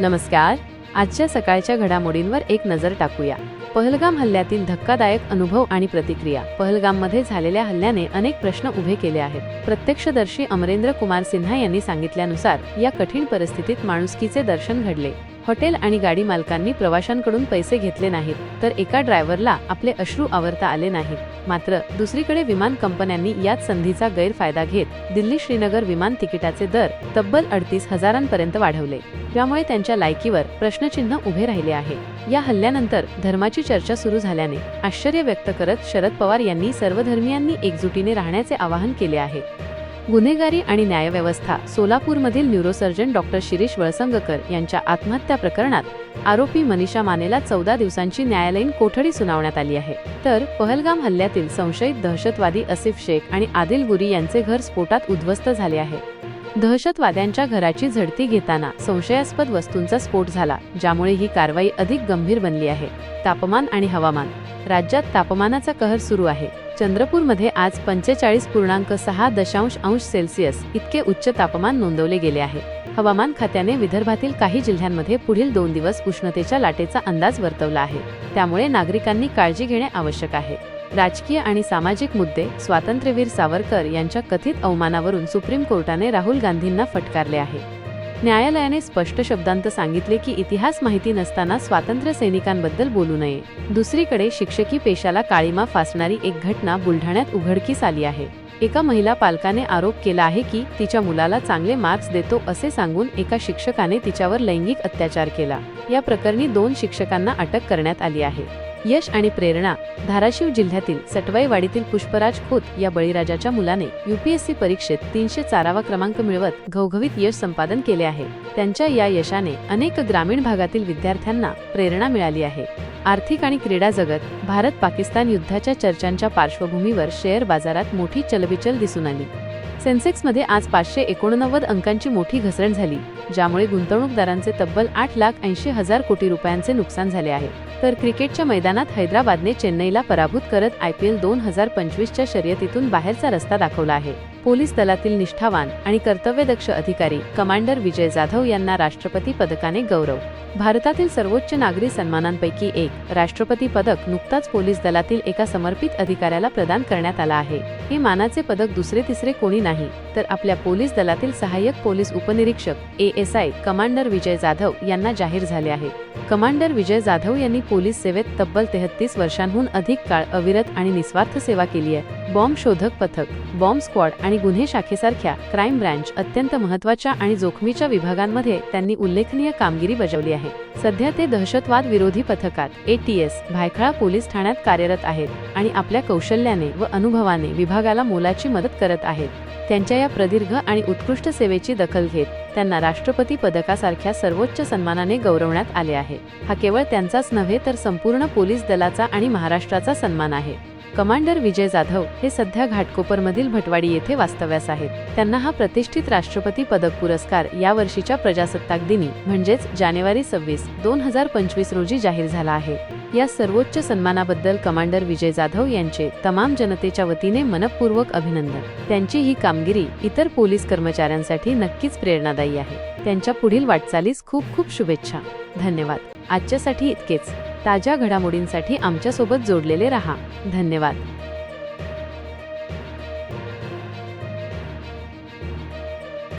नमस्कार. आजच्या सकाळच्या घडामोडींवर एक नजर टाकूया. पहलगाम हल्ल्यातील धक्कादायक अनुभव आणि प्रतिक्रिया. पहलगाममध्ये झालेल्या हल्ल्याने अनेक प्रश्न उभे केले आहेत. प्रत्यक्षदर्शी अमरेंद्र कुमार सिन्हा यांनी सांगितल्यानुसार या कठीण परिस्थितीत माणुसकीचे दर्शन घडले. हॉटेल आणि गाडी मालकांनी प्रवाशांकडून पैसे घेतले नाहीत तर एका ड्रायव्हरला आपले अश्रू आवरता आले नाहीत मात्र दुसरीकडे विमान कंपन्यांनी याच संधीचा गैरफायदा घेत दिल्ली श्रीनगर विमान तिकिटाचे दर तब्बल अडतीस हजारांपर्यंत वाढवले. त्यामुळे त्यांच्या लायकीवर प्रश्नचिन्ह उभे राहिले आहे. या हल्ल्यानंतर धर्माची चर्चा सुरू झाल्याने आश्चर्य व्यक्त करत शरद पवार यांनी सर्वधर्मियांनी एकजुटीने राहण्याचे आवाहन केले आहे. गुन्हेगारी आणि न्यायव्यवस्था. सोलापूरमधील न्यूरोसर्जन डॉक्टर शिरीष वळसंगकर यांच्या आत्महत्या प्रकरणात आरोपी मनीषा मानेला चौदा दिवसांची न्यायालयीन कोठडी सुनावण्यात आली आहे. तर पहलगाम हल्ल्यातील संशयित दहशतवादी असिफ शेख आणि आदिल गुरी यांचे घर स्फोटात उद्ध्वस्त झाले आहे. दहशतवाद्यांच्या घराची झडती घेताना संशयास्पद वस्तूंचा स्फोट झाला ज्यामुळे ही कारवाई अधिक गंभीर बनली आहे. तापमान आणि हवामान. राज्यात तापमानाचा कहर सुरू आहे. चंद्रपूरमध्ये आज पंचेचाळीस पूर्णांक सहा दशांश अंश सेल्सिअस इतके उच्च तापमान नोंदवले गेले आहे. हवामान खात्याने विदर्भातील काही जिल्ह्यांमध्ये पुढील दोन दिवस उष्णतेच्या लाटेचा अंदाज वर्तवला आहे. त्यामुळे नागरिकांनी काळजी घेणे आवश्यक आहे. राजकीय आणि सामाजिक मुद्दे स्वातंत्र्यवीर सावरकर यांच्या कथित अवमानावरून सुप्रीम कोर्टाने राहुल गांधींना फटकारले आहे. न्यायालयाने स्पष्ट शब्दांत सांगितले की इतिहास माहिती नसताना स्वातंत्र्य सैनिकांबद्दल बोलू नये. दुसरीकडे शिक्षकी पेशाला काळीमा फासणारी एक घटना बुलढाण्यात उघडकीस आली आहे. एका महिला पालकाने आरोप केला आहे की तिच्या मुलाला चांगले मार्क्स देतो असे सांगून एका शिक्षकाने तिच्यावर लैंगिक अत्याचार केला. या प्रकरणी दोन शिक्षकांना अटक करण्यात आली आहे. यश आणि प्रेरणा धाराशिव जिल्ह्यातील सटवाईवाडीतील पुष्पराज खोत या बळीराजाच्या मुलाने युपीएससी परीक्षेत तीनशे चारावा क्रमांक मिळवत घवघवीत यश संपादन केले आहे. त्यांच्या या यशाने अनेक ग्रामीण भागातील विद्यार्थ्यांना प्रेरणा मिळाली आहे. आर्थिक आणि क्रीडा जगत भारत पाकिस्तान युद्धाच्या चर्चांच्या पार्श्वभूमीवर शेअर बाजारात मोठी चलबिचल दिसून आली. सेन्सेक्समध्ये आज पाचशे एकोणनव्वद अंकांची मोठी घसरण झाली ज्यामुळे गुंतवणूकदारांचे तब्बल आठ लाख ऐंशी हजार कोटी रुपयांचे नुकसान झाले आहे. तर क्रिकेटच्या मैदानात हैदराबादने चेन्नईला पराभूत करत आय पी एल दोन हजार पंचवीसच्या शर्यतीतून बाहेरचा रस्ता दाखवला आहे. पोलीस दलातील निष्ठावान आणि कर्तव्यदक्ष अधिकारी कमांडर विजय जाधव यांना राष्ट्रपती पदकाने गौरव. भारतातील सर्वोच्च नागरी सन्मानांपैकी एक राष्ट्रपती पदक नुकताच पोलीस दलातील एका समर्पित अधिकाऱ्याला प्रदान करण्यात आला आहे. हे मानाचे पदक दुसरे तिसरे कोणी नाही तर आपल्या पोलीस दलातील सहाय्यक पोलीस उपनिरीक्षक A S I commander Vijay Jadhav यांना जाहीर झाले आहे. कमांडर विजय जाधव यांनी पोलीस सेवेत तब्बल तेहतीस वर्षांहून अधिक काळ अविरत आणि निस्वार्थ सेवा केली आहे. बॉम्ब शोधक पथक बॉम्ब स्क्वॉड आणि गुन्हे शाखेसारख्या क्राईम ब्रँच अत्यंत महत्त्वाच्या आणि जोखमीच्या विभागांमध्ये त्यांनी उल्लेखनीय कामगिरी बजावली आहे. सध्या ते दहशतवाद विरोधी पथकात एटीएस भायखळा पोलीस ठाण्यात कार्यरत आहेत आणि आपल्या कौशल्याने व अनुभवाने विभागाला मोलाची मदत करत आहेत. त्यांच्या या प्रदीर्घ आणि उत्कृष्ट सेवेची दखल घेत त्यांना राष्ट्रपती पदकासारख्या सर्वोच्च सन्मानाने गौरवण्यात आले आहे. हा केवळ त्यांचाच नव्हे तर संपूर्ण पोलीस दलाचा आणि महाराष्ट्राचा सन्मान आहे. कमांडर विजय जाधव हे सध्या घाटकोपरमधील भटवाडी येथे वास्तव्यास आहेत. त्यांना हा प्रतिष्ठित राष्ट्रपती पदक पुरस्कार या वर्षीच्या प्रजासत्ताक दिनी म्हणजेच जानेवारी सव्वीस दोन हजार पंचवीस रोजी जाहीर झाला आहे. या सर्वोच्च सन्मानाबद्दल कमांडर विजय जाधव यांचे तमाम जनतेच्या वतीने मनपूर्वक अभिनंदन. त्यांची ही कामगिरी इतर पोलीस कर्मचाऱ्यांसाठी नक्कीच प्रेरणादायी आहे. त्यांच्या पुढील वाटचालीस खूप खूप शुभेच्छा. धन्यवाद. आजच्यासाठी इतकेच. ताज्या घडामोडींसाठी आमच्यासोबत जोडलेले रहा. धन्यवाद.